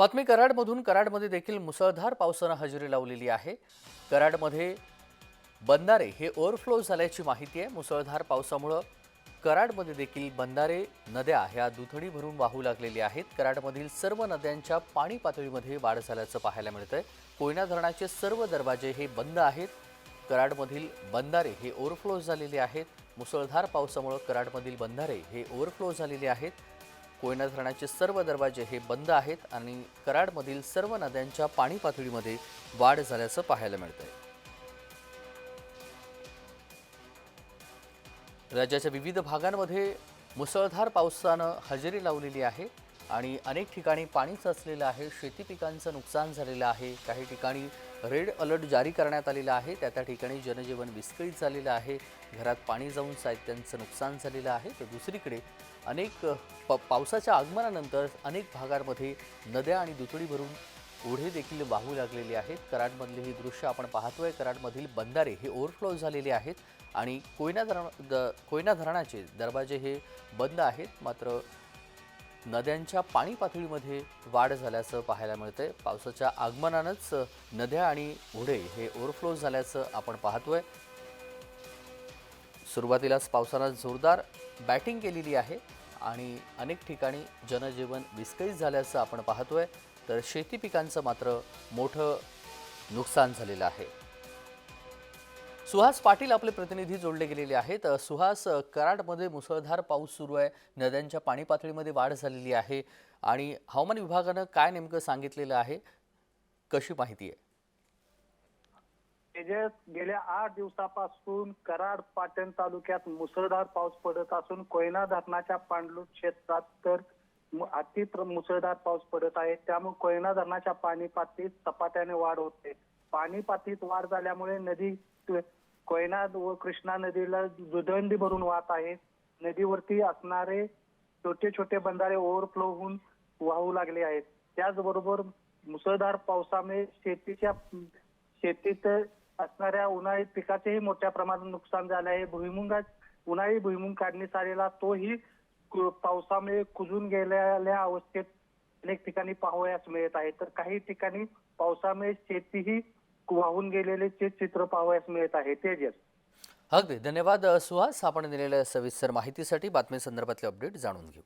बातमी कराडमधून कराडमध्ये देखील मुसळधार पावसानं हजेरी लावलेली आहे. कराडमध्ये बंधारे हे ओव्हरफ्लो झाल्याची माहिती आहे. मुसळधार पावसामुळं कराडमध्ये देखील बंधारे नद्या ह्या दुथडी भरून वाहू लागलेल्या आहेत. कराडमधील सर्व नद्यांच्या पाणी पातळीमध्ये वाढ झाल्याचं पाहायला मिळतं आहे कोयना धरणाचे सर्व दरवाजे हे बंद आहेत. कराडमधील बंधारे हे ओव्हरफ्लो झालेले आहेत. मुसळधार पावसामुळं कराडमधील बंधारे हे ओव्हरफ्लो झालेले आहेत. कोयना धरणाचे सर्व दरवाजे हे बंद आहेत आणि कराडमधील सर्व नद्यांच्या पाणी पातळीमध्ये वाढ झाल्याचं पाहायला मिळतंय. राज्याच्या विविध भागांमध्ये मुसळधार पावसानं हजेरी लावलेली आहे. आणि अनेक ठिकाणी पाणी साचलेलं आहे शेती पिकांचं नुकसान झालेलं आहे काही ठिकाणी रेड अलर्ट जारी करण्यात आलेला आहे त्या त्या ठिकाणी जनजीवन विस्कळीत झालेलं आहे घरात पाणी जाऊन साहित्यांचं नुकसान झालेलं आहे. तर दुसरीकडे अनेक प पावसाच्या आगमनानंतर अनेक भागांमध्ये नद्या आणि दुथडी भरून ओढे देखील वाहू लागलेले आहेत. कराडमधले ही दृश्य आपण पाहतोय. कराडमधील बंधारे हे ओव्हरफ्लो झालेले आहेत आणि कोयना धरण द कोयना धरणाचे दरवाजे हे बंद आहेत. मात्र नद्यांच्या पाणी पातळीमध्ये वाढ झाल्याचं पाहायला मिळते पावसाच्या आगमनानंच नद्या आणि ओढे हे ओव्हरफ्लो झाल्याचं आपण पाहतोय. सुरुवातीलाच पावसानं जोरदार बॅटिंग केलेली आहे आणि अनेक ठिकाणी जनजीवन विस्कळीत झाल्याचं आपण पाहतोय. तर शेती पिकांचं मात्र मोठं नुकसान झालेलं आहे. सुहास पाटील आपले प्रतिनिधी जोडले गेलेले आहेत. सुहास कराडमध्ये मुसळधार पाऊस सुरू आहे. नद्यांच्या पाणी पातळीमध्ये वाढ झालेली आहे. आणि हवामान विभागानं काय नेमकं सांगितलेलं आहे? कशी माहिती आहे? गेल्या आठ दिवसापासून कराड पाटण तालुक्यात मुसळधार पाऊस पडत असून कोयना धरणाच्या पाणलोट क्षेत्रात तर अति मुसळधार पाऊस पडत आहे. त्यामुळे कोयना धरणाच्या पाणी पातळीत झपाट्याने वाढ होते. पाणी पातळीत वाढ झाल्यामुळे नदी कोयना व कृष्णा नदीला दुदंडी भरून वाहत आहे. नदीवरती असणारे छोटे छोटे बंधारे ओव्हरफ्लो होऊन वाहू लागले आहेत. त्याचबरोबर मुसळधार पावसामुळे शेतीच्या शेतीत असणाऱ्या उन्हाळी पिकाचेही मोठ्या प्रमाणात नुकसान झाले आहे. भुईमुंगात उन्हाळी भुईमुंग काढणीस आलेला तोही कु- पावसामुळे कुजून गेलेल्या अवस्थेत अनेक ठिकाणी पाहावयास मिळत आहे. तर काही ठिकाणी पावसामुळे शेतीही वाहून गेलेले चे चित्र पाहावयास मिळत आहे तेजस अगदी. धन्यवाद सुहास. आपण दिलेल्या सविस्तर माहितीसाठी बातमी संदर्भातले अपडेट जाणून घेऊ.